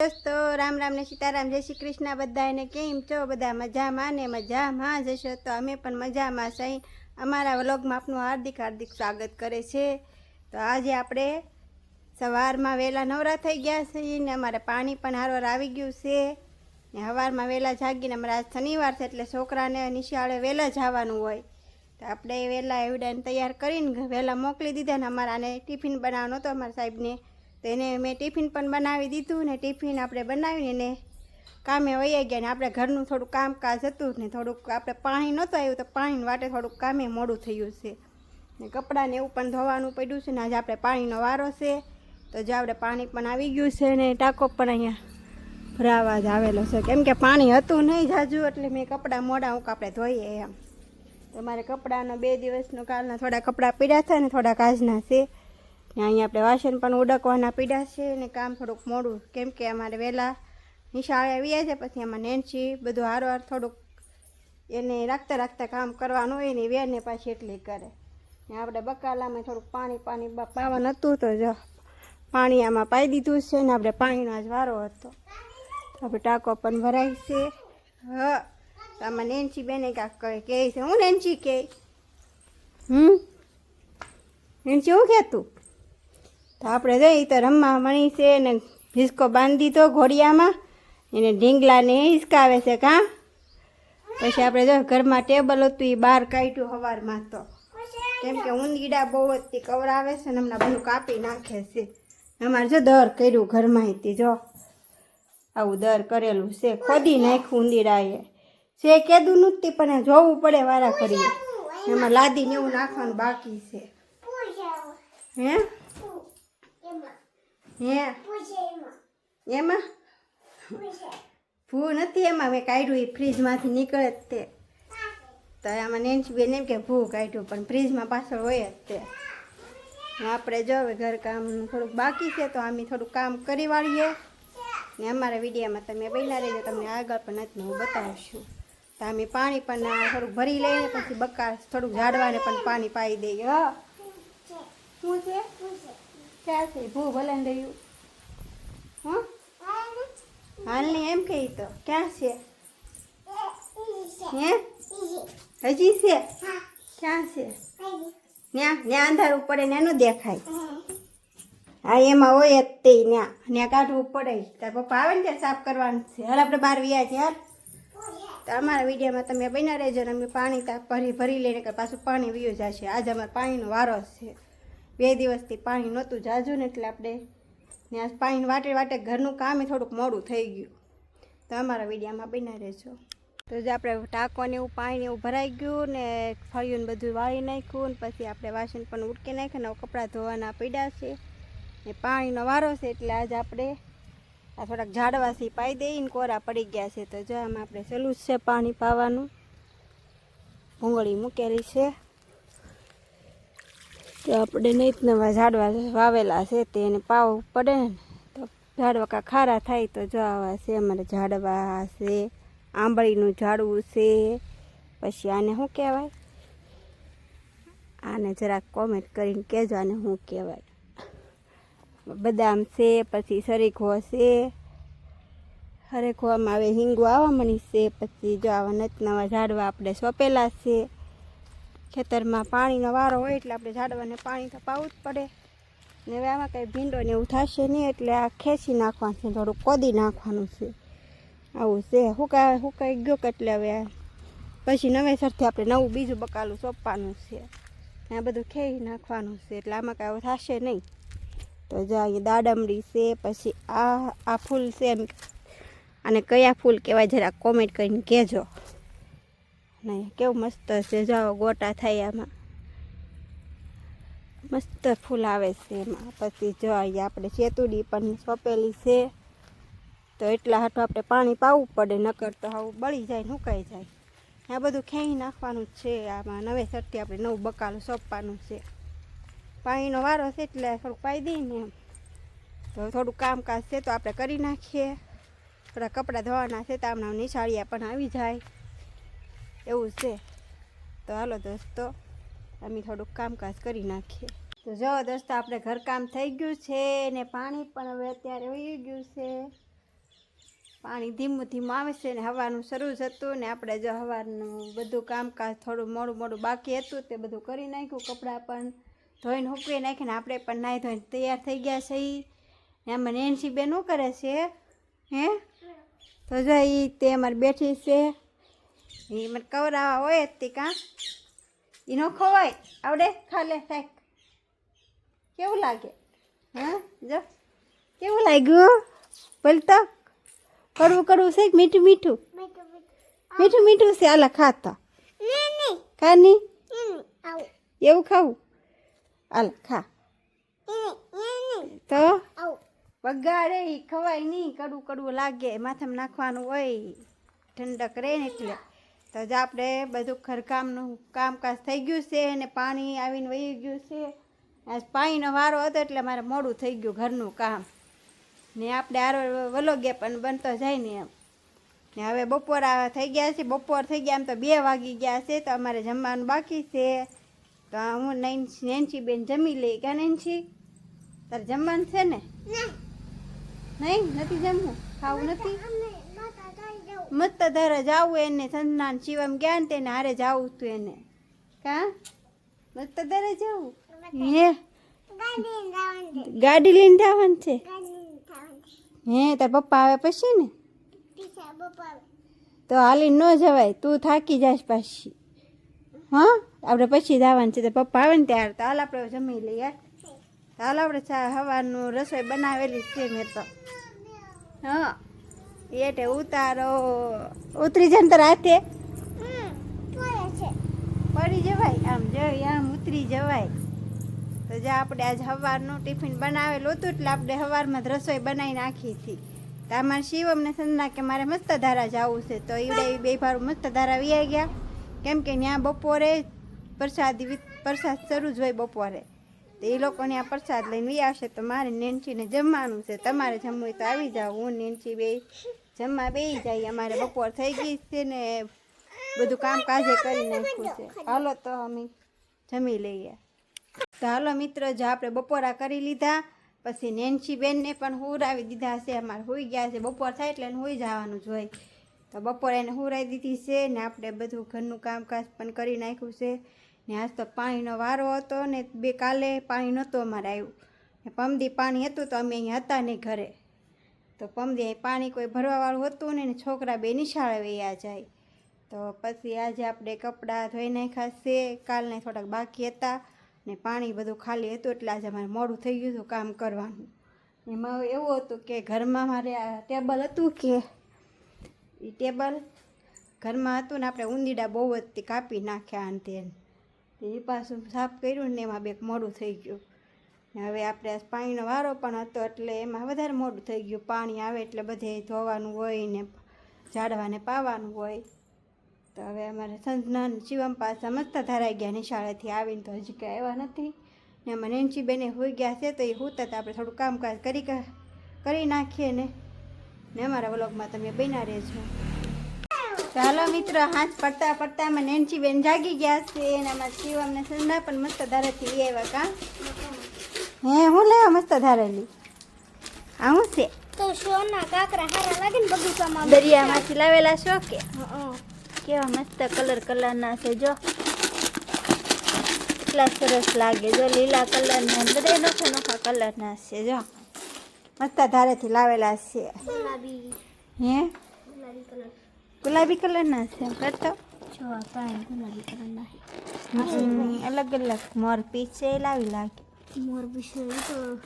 દોસ્તો, રામ રામ ને સીતારામ, જય શ્રી કૃષ્ણ. બધાને કેમ છો? બધા મજામાં ને મજામાં જશો તો અમે પણ મજામાં સહી અમારા વ્લોગમાં આપનું હાર્દિક હાર્દિક સ્વાગત કરે છે. તો આજે આપણે સવારમાં વહેલા નવરા થઈ ગયા છીએ ને અમારે પાણી પણ હારવાર આવી ગયું છે. ને સવારમાં વહેલા જાગીને અમારે આજ શનિવાર છે એટલે છોકરાને નિશાળે વહેલા જવાનું હોય. તો આપણે વહેલા એવડાને તૈયાર કરીને વહેલા મોકલી દીધા ને અમારાને ટિફિન બનાવવાનો હતો અમારા સાહેબને. તો એને મેં ટિફિન પણ બનાવી દીધું ને ટિફિન આપણે બનાવીને એને કામે વહી ગયા ને આપણે ઘરનું થોડું કામકાજ હતું ને થોડુંક આપણે પાણી નહોતું આવ્યું તો પાણી વાટે થોડુંક કામે મોડું થયું છે. ને કપડાને એવું પણ ધોવાનું પડ્યું છે ને આજે આપણે પાણીનો વારો છે. તો જે આપણે પાણી પણ આવી ગયું છે ને ટાંકો પણ અહીંયા ભરાવા જ આવેલો છે. કેમ કે પાણી હતું નહીં જાજુ એટલે મેં કપડાં મોડા હું આપણે ધોઈએ એમ તમારે કપડાનો બે દિવસનો કાલના થોડા કપડાં પીડ્યા છે ને થોડા કાચના છે. અહીંયા આપણે વાસણ પણ ઉડકવાના પીડા છે ને કામ થોડુંક મોડું. કેમ કે અમારે વહેલા નિશાળે આવ્યા છે, પછી એમાં નેનસી બધું હારવાર થોડુંક એને રાખતા રાખતા કામ કરવાનું હોય ને વેરને પાછી એટલી કરે. ને આપણે બકાલામાં થોડુંક પાણી પાણી પાવા નહોતું હતું તો જો પાણી આમાં પાઈ દીધું છે ને આપણે પાણીનો આજ વારો હતો. આપણે ટાંકો પણ ભરાય છે. હા આમાં નેન્સી બેને કાંક કહે કહે છે. હું નેન્સી કહે? હમ? નેન્સી હું કહેતું? તો આપણે જઈ તો રમવા મણી છે ને હિસકો બાંધી દીધો ઘોડિયામાં. એને ઢીંગલાને હિસકાવે છે કાં પછી આપણે જો ઘરમાં ટેબલ હતું એ બહાર કાઢ્યું સવારમાં તો. કેમ કે ઊંદીડા બહુ જ કવર કવરાવે છે ને હમણાં બધું કાપી નાખે છે. અમારે જો દર કર્યું ઘરમાં હતી જો. આવું દર કરેલું છે. ખોદી નાખ્યું ઊંદીડાએ. છે કેદું નથી પણ જોવું પડે વારા કરીએ. એમાં લાદીને એવું નાખવાનું બાકી છે. હે? હે? એમાં? ભૂ નથી એમાં, મેં કાઢ્યું એ ફ્રીજમાંથી નીકળે જ તે. તો આમાં નેન્સી બેન એમ કે ભૂ કાઢ્યું, પણ ફ્રીજમાં પાછળ હોય જ તે. આપણે જો હવે ઘરકામ થોડુંક બાકી છે, તો અમે થોડું કામ કરી વાળીએ. ને અમારા વિડીયામાં તમે બન્યા રહીને તમને આગળ પણ નથી હું બતાવશું. તો અમે પાણી પણ થોડુંક ભરી લઈને પછી બકાર થોડુંક ઝાડવાને પણ પાણી પાઈ દઈએ, હા. છે? ક્યાં છે ભૂ ભલે ને રહ્યું હં? હાલની એમ કહી તો. ક્યાં છે? હે? હજી છે? ક્યાં છે? ત્યાં ત્યાં અંધારું પડે ને એનું દેખાય. હા, એમાં હોય જ તે ત્યાં ત્યાં કાઢવું પડે. તાર પપ્પા આવે ને ત્યારે સાફ કરવાનું છે. હાલ આપણે બહાર વ્યા છે, હાલ. તો અમારા વિડીયોમાં તમે બન્યા રહેજો ને અમે પાણી ભરી ભરી લઈને પાછું પાણી વીયું જશે. આજે અમારે પાણીનો વારો છે. બે દિવસથી પાણી નહોતું જાજુ ને એટલે આપણે ને આજ પાણી વાટે વાટે ઘરનું કામ થોડુંક મોડું થઈ ગયું. તો અમારા વિડીયામાં બના રહેજો. તો જે આપણે ટાંકોને એવું પાણી એવું ભરાઈ ગયું ને ફળિયું બધું વાળી નાખ્યું ને પછી આપણે વાસણ પણ ઉટકી નાખ્યું ને કપડાં ધોવાના પીડા છે ને પાણીનો વારો છે એટલે આજે આપણે આ થોડાક ઝાડવાથી પાઈ દઈને કોરા પડી ગયા છે. તો જો આમાં આપણે સહેલું છે પાણી પાવાનું. ભૂંગળી મૂકેલી છે. તો આપણે નહીં નવા ઝાડવા વાવેલા છે તેને પાવ પડે ને. તો ઝાડવા કાં ખારા થાય તો જો આવા છે, અમારે ઝાડવા છે, આંબળીનું ઝાડવું છે. પછી આને શું કહેવાય? આને જરાક કોમેન્ટ કરીને કહેજો આને શું કહેવાય. બદામ છે, પછી સરીખો છે. હરેખવામાં આવે હિંગો આવવા મળી છે, પછી જો આવા નત નવા ઝાડવા આપણે સોંપેલા છે. ખેતરમાં પાણીનો વારો હોય એટલે આપણે ઝાડવાને પાણી તો પાવું જ પડે. ને હવે આમાં કંઈ ભીંડો ને એવું થશે નહીં એટલે આ ખેંચી નાખવાનું છે થોડું કોદી નાખવાનું છે. આવું છે. હુકા હુકાઈ ગયો એટલે હવે પછી નવેસરથી આપણે નવું બીજું બકાલું સોંપવાનું છે. આ બધું ખેઈ નાખવાનું છે એટલે આમાં કાંઈ થશે નહીં. તો જો અહીંયા દાડમડી છે, પછી આ આ ફૂલ છે એમ. અને કયા ફૂલ કહેવાય જરા કોમેન્ટ કરીને કહેજો. ને કેવું મસ્ત છે. જાઓ, ગોટા થાય આમાં. મસ્ત ફૂલ આવે છે એમાં. પછી જો અહીંયા આપણે સેતુડી પણ સોંપેલી છે. તો એટલા હાટું આપણે પાણી પાવું પડે, નકર તો આવું બળી જાય ને સુકાઈ જાય. આ બધું ખેંચી નાખવાનું છે. આમાં નવેસરથી આપણે નવું બકાલું સોંપવાનું છે. પાણીનો વારો છે એટલે થોડુંક પાઈ દઈને એમ. તો થોડુંક કામકાજ છે તો આપણે કરી નાખીએ. થોડા કપડાં ધોવાના છે તો હમણાં નિશાળિયા પણ આવી જાય. એવું છે. તો હાલો દોસ્તો, અમે થોડુંક કામકાજ કરી નાખીએ. તો જો દોસ્તો, આપણે ઘરકામ થઈ ગયું છે ને પાણી પણ હવે અત્યારે વહી ગયું છે. પાણી ધીમું ધીમું આવે છે ને હવાનું શરૂ જ હતું ને આપણે જો હવાનું બધું કામકાજ થોડું મોડું મોડું બાકી હતું તે બધું કરી નાખ્યું કપડાં પણ ધોઈને હૂકવી નાખીને આપણે પણ નાહી ધોઈને તૈયાર થઈ ગયા છે. ને આમાં નેનસી બેન શું કરે છે? હે? તો જો એ તે અમારે બેઠી છે. એ મને કવરાવા હોય જ તે કાં એ ન ખવાય આવડે ખાલે ફેંક કેવું લાગે હા જો કેવું લાગ્યું બોલતો કડવું કડવું છે મીઠું મીઠું મીઠું મીઠું છે આલા ખાતા ખાની એવું ખાવું આલા ખા તો વગાડે ખવાય નહીં કડવું કડવું લાગે માથામાં નાખવાનું હોય ઠંડક રહે ને એટલે તો જ આપણે બધું ઘરકામનું કામકાજ થઈ ગયું છે ને પાણી આવીને વહી ગયું છે. આજ પાણીનો વારો હતો એટલે મારે મોડું થઈ ગયું ઘરનું કામ. ને આપણે આરો વલોગે પણ બનતો જાય ને એમ. ને હવે બપોર આ થઈ ગયા છે. બપોર થઈ ગયા એમ તો બે વાગી ગયા છે. તો અમારે જમવાનું બાકી છે. તો હું નેન્સી બેન જમી લઈ કે નેન્સી? તારે જમવાનું છે ને. નહીં? નથી જમવું? ખાવું નથી? મસ્ત ધરે જાવું એને સંજના શિવમ ગયા ને તેને હારે જાવું તું એને. કા? મત ધરે જવું હે? ગાડી લઈને જવાનું છે? હે, તાર પપ્પા આવે પછી ને? તો હાલી ન જવાય, તું થાકી જાશ પાછી. હા? આપણે પછી જવાનું છે તો પપ્પા આવે ને ત્યારે તો હાલ આપણે જમી લઈએ. તો હાલ આપણે હવાનું, રસોઈ બનાવેલી છે મેં તો. હા? એટલે ઉતારો. ઉતરી જાય તારા હાથે? પડી જવાય આમ જવાય આમ ઉતરી જવાય. તો જે આપણે આજ સવારનું ટિફિન બનાવેલું હતું એટલે આપણે સવારમાં જ રસોઈ બનાવી નાખી હતી. તો અમારે શિવમને ને કે મારે મસ્ત ધારા જવું છે. તો એવડે બે ભારું મસ્ત ધારા વી ગયા. કેમ કે ત્યાં બપોરે પ્રસાદી પ્રસાદ શરૂ જ હોય બપોરે. તો એ લોકો ત્યાં પ્રસાદ લઈને વી આવશે તો મારે નેનચીને જમવાનું છે. તમારે જમવું હોય તો આવી જાઓ. હું નેનચી બે જમવા બેસી જાય. અમારે બપોર થઈ ગઈ છે ને બધું કામકાજે કરી નાખ્યું છે. હાલો તો અમે જમી લઈએ. તો હાલો મિત્રો, જો આપણે બપોરા કરી લીધા, પછી નેન્સી બેનને પણ હુરાવી દીધા છે. અમારે હોઈ ગયા છે. બપોર થાય એટલે હોઈ હુઈ જવાનું જોઈએ તો બપોરે એને હુરાવી દીધી છે ને આપણે બધું ઘરનું કામકાજ પણ કરી નાખ્યું છે. ને આજ તો પાણીનો વારો હતો ને બે કાલે પાણી નહોતું અમારે આવ્યું. ને પમદી પાણી હતું તો અમે અહીંયા હતા નહીં ઘરે. તો પમદી પાણી કોઈ ભરવાવાળું હતું ને ને છોકરા બે નિશાળે વૈયા જાય. તો પછી આજે આપણે કપડાં ધોઈ નાખ્યા છે, કાલને થોડાક બાકી હતા ને પાણી બધું ખાલી હતું એટલે આજે મારે મોડું થઈ ગયું હતું કામ કરવાનું. એમાં એવું હતું કે ઘરમાં મારે આ ટેબલ હતું કે એ ટેબલ ઘરમાં હતું ને આપણે ઊંદીડા બહુ જ કાપી નાખ્યા અને તે એ પાછું સાફ કર્યું ને એમાં બે મોડું થઈ ગયું. હવે આપણે પાણીનો વારો પણ હતો એટલે એમાં વધારે મોડું થઈ ગયું. પાણી આવે એટલે બધે ધોવાનું હોય ને ઝાડવાને પાવાનું હોય. તો હવે અમારે સંજના શિવમ પાસે મસ્ત ધરાઈ ગયા નિશાળેથી આવીને તો હજી કાંઈ આવ્યા નથી. ને અમે નેન્સી બેને હોઈ ગયા છે તો એ હોતા તો આપણે થોડું કામકાજ કરી કરી નાખીએ ને. ને અમારા વ્લોગમાં તમે બન્યા રહેજો. ચાલો મિત્રો, હાથ પડતા પડતા અમે નેન્સી બેન જાગી ગયા છે અને અમારા શિવમ ને સંજના પણ મસ્ત ધારાથી લઈ આવ્યા કા. હે હું લેવા મસ્ત ધારેલી. આ હું છે? તો સોના કાકરા હારા લાગે ને બગીચામાં દરિયામાંથી લાવેલા છો કે? કેવા મસ્ત કલર કલરના છે જો. કેટલા સરસ લાગે જો લીલા કલરના ને બધા નોખા નોખા કલરના છે જો. મસ્ત ધારેથી લાવેલા છે. હે? ગુલાબી કલર. ગુલાબી કલરના છે કરતો જો આ ગુલાબી કલરના અલગ અલગ મોર પીસ છે લાવી લાગે મોર વિશે તો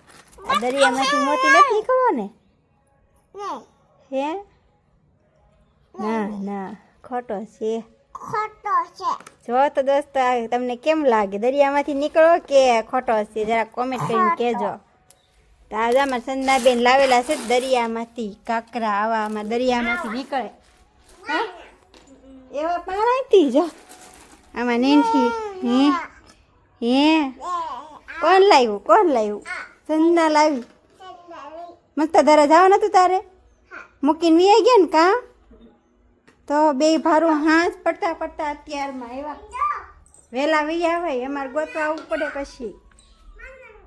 આ દરિયામાંથી મોતી નથી નીકળો ને હે? ના ના ખોટો છે. ખોટો છે. જો તો દોસ્તો તમને કેમ લાગે? દરિયામાંથી નીકળો કે ખોટો છે? જરા કોમેન્ટ કરીને કહેજો. તો આજે અમારા સંદાબેન લાવેલા છે દરિયામાંથી. કાંકરા આવા આમાં દરિયામાંથી નીકળે. હા? એવા પાણાથી જો. આમાં નેનથી. હે? હે? કોણ લાવ્યું કોણ લાવ્યું સંજના લાવી. મસ્ત ધારા જવા નતું તારે? મૂકીને વી ગયા ને કા? તો બે ભારું હાથ પડતા પડતા અત્યારમાં એવા. વહેલા વી આવે અમારે ગોતવા આવવું પડે પછી.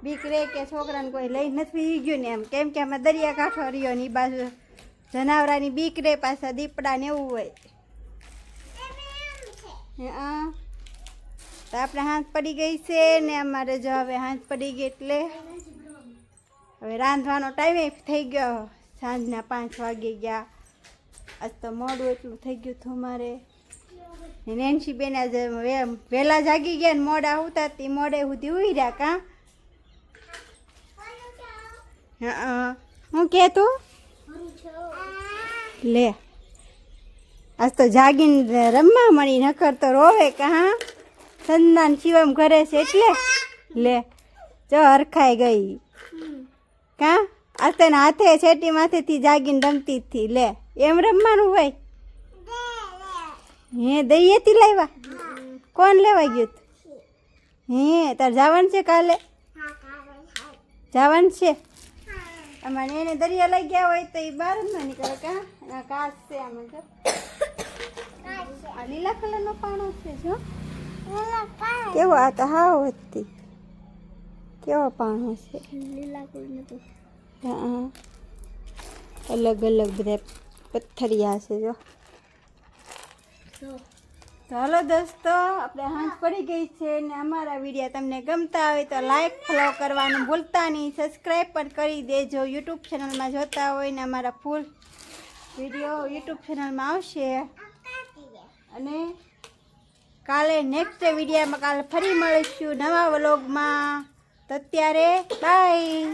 બીક રે કે છોકરાને કોઈ લઈ નથી ગયું ને એમ. કેમ કે અમે દરિયા કાંઠો રહ્યો ને એ બાજુ જનાવરાની બીક રે પાછા દીપડા ને એવું હોય. હે તો આપણે હાથ પડી ગઈ છે ને અમારે જો હવે હાથ પડી ગઈ એટલે હવે રાંધવાનો ટાઈમ થઈ ગયો. સાંજના પાંચ વાગે ગયા. આજ તો મોડું એટલું થઈ ગયું હતું મારે. નેન્સી બેન આજે વહેલા જાગી ગયા ને મોડા ઉતા તે મોડે સુધી ઉઈ રહ્યા કાં? હું કે તું? લે. આજ તો જાગીને રમવા મળી નકર તો રોવે કાં સંદાન શિવમ કરે છે એટલે? લે, જો હરખાઈ ગઈ. કાં? આ તને હાથે છેટી માથેથી જાગીને રમતી હતી લે, એમ રમવાનું હોય? હે, દહીએથી લાવ્યા? કોણ લેવા ગયું હે, તાર જવાનું છે કાલે? જવાનું છે? અમારે એને દરિયા લઈ ગયા હોય તો એ બહાર જ ના નીકળે કા? કાચ છે આમાં જો. આ લીલા કલરનો પાણો છે જો. કેવો આ તો હાવ હતી. કેવો પાણો હશે. હા અલગ અલગ બધા પથ્થરિયા છે જો. હાલો દોસ્તો, આપણે હાંસ પડી ગઈ છે ને અમારા વીડિયો તમને ગમતા હોય તો લાઈક ફોલો કરવાનું ભૂલતા નહીં. સબસ્ક્રાઈબ પણ કરી દેજો. યુટ્યુબ ચેનલમાં જોતા હોય ને અમારા ફૂલ વીડિયો યુટ્યુબ ચેનલમાં આવશે. અને કાલે નેક્સ્ટ વિડીયોમાં કાલે ફરી મળીશું નવા વ્લોગમાં તો અત્યારે બાય